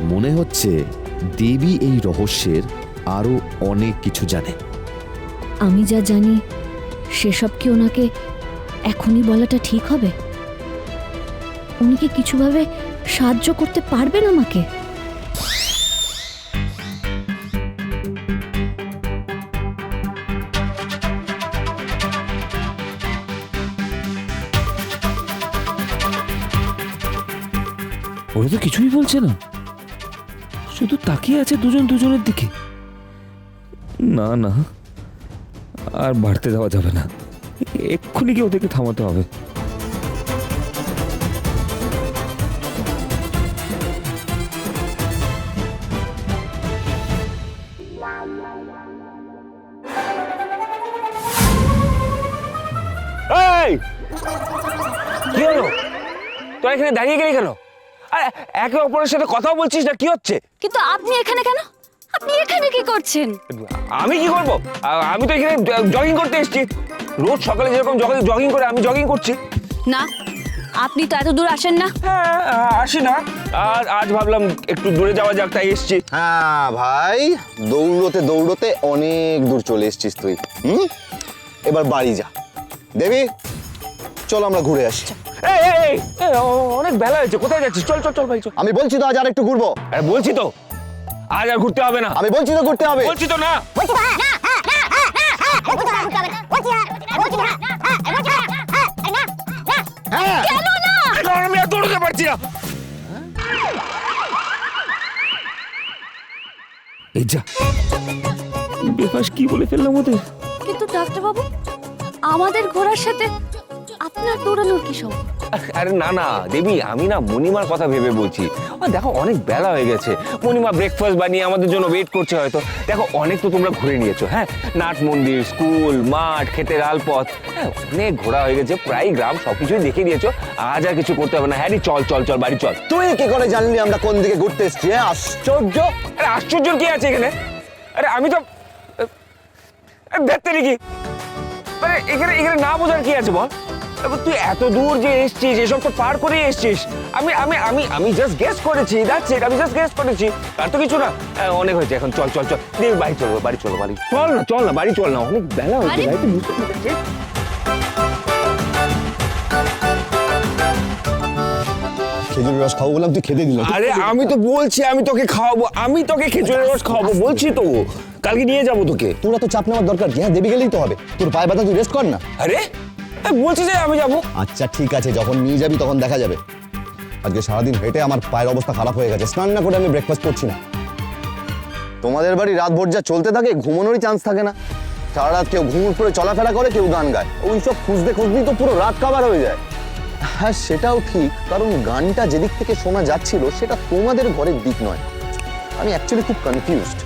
মনে হচ্ছে দেবী এই রহস্যের আরও অনেক কিছু জানে। আমি যা জানি সেসব কি ওনাকে এখনই বলাটা ঠিক হবে? উনি কি কিছুভাবে সাহায্য করতে পারবেন আমাকে? ওরা তো কিছুই বলছে না। শুধু তাকিয়ে আছে দুজন দুজনের দিকে। না না, আর বাড়তে দেওয়া যাবে না। এক্ষুনি কি ওদেরকে থামাতে হবে। কি এখানে দাঁড়িয়ে গেলি কেন? আরে একে অপরের সাথে কথা বলছিস না কি হচ্ছে? কিন্তু আপনি এখানে কেন? আপনি এখানে কি করছেন? আমি কি করব? আমি তো এখানে জগিং করতে এসেছি। রোজ সকালে যেরকম জগিং করে আমি জগিং করছি। না আপনি তো এত দূর আসেন না। হ্যাঁ আসি না। আর আজ ভাবলাম একটু দূরে যাওয়া যাক তাই এসেছি। হ্যাঁ ভাই দৌড়তে দৌড়তে অনেক দূর চলে এসেছিস তুই। হুম? এবার বাড়ি যা। দেবী চল আমরা ঘুরে আসি। এই, এই, এই, এই, অ- অনেক বেলা হয়েছে কোথায় যাচ্ছিস চল চল চল ভাই চল আমি বলছি তো আজ আর একটু ঘুরবো আরে বলছি তো আজ আর ঘুরতে হবে না আমি বলছি তো ঘুরতে হবে বলছি তো না হ্যাঁ কারণ আমি আর দৌড়তে পারছি না এই যা বেফাস কি বলে ফেললাম ওদের কিন্তু ডাক্তারবাবু আমাদের ঘোড়ার সাথে আপনার দৌড়ানোর কি সম্ভব আরে না না দেবী আমি না মণিমার কথা ভেবে বলছি। আর দেখো অনেক বেলা হয়ে গেছে। মণিমা ব্রেকফাস্ট বানিয়ে আমাদের জন্য ওয়েট করছে হয়তো। দেখো অনেক তো তোমরা ঘুরে নিয়েছো হ্যাঁ? নাট মন্দির স্কুল মাঠ ক্ষেতের আলপথ। হ্যাঁ অনেক ঘোরা হয়ে গেছে প্রায় গ্রাম সবকিছুই দেখে নিয়েছো আজ আর কিছু করতে হবে না। হ্যাঁ চল চল চল বাড়ি চল। তুই কি করে জানলি আমরা কোন দিকে ঘুরতে এসেছি হ্যাঁ? আশ্চর্য! আরে আশ্চর্য কি আছে এখানে? আরে আমি তো দেখতে নাকি আরে এখানে এখানে না বোঝার কি আছে বল? এবার তুই এত দূর যে এসছিস এসব তো পার করে এসছিস। আমি আমি আমি আমি জাস্ট গেস করেছি দ্যাটস ইট আমি জাস্ট গেস করেছি। আর তো কিছু না আহ, অনেক হয়েছে এখন চল চল চল। দেখ বাড়ি চলো বাড়ি চলো বাড়ি। চল না চল না বাড়ি চল না অনেক বেলা হয়েছে আরে- রস খাব বললাম তুই খেতে দিল। আরে আমি তো বলছি আমি তোকে খাওয়াবো আমি তোকে খেজুরের রস খাওয়াবো বলছি তো। কালকে নিয়ে যাব তোকে। তোরা তো চাপ নেওয়ার দরকার কি? হ্যাঁ দেবী গেলেই তো হবে। তোর পায়ে ব্যথা তুই রেস্ট কর না। আরে বলছি যে আমি যাব। আচ্ছা ঠিক আছে, যখন নিয়ে যাবি তখন দেখা যাবে। আজকে সারাদিন হেঁটে আমার পায়ের অবস্থা খারাপ হয়ে গেছে। স্নান না করে আমি ব্রেকফাস্ট করছি না। তোমাদের বাড়ি রাত ভোর যা চলতে থাকে, ঘুমানোরই চান্স থাকে না। সারা রাত কেউ ঘুমুর পরে চলাফেরা করে, কেউ গান গায়। ওই সব খুঁজতে খুঁজতেই তো পুরো রাত কাবার হয়ে যায়। হ্যাঁ সেটাও ঠিক, কারণ গানটা যেদিক থেকে শোনা যাচ্ছিল, সেটা তোমাদের ঘরের দিক নয়। আমি অ্যাকচুয়ালি খুব কনফিউজড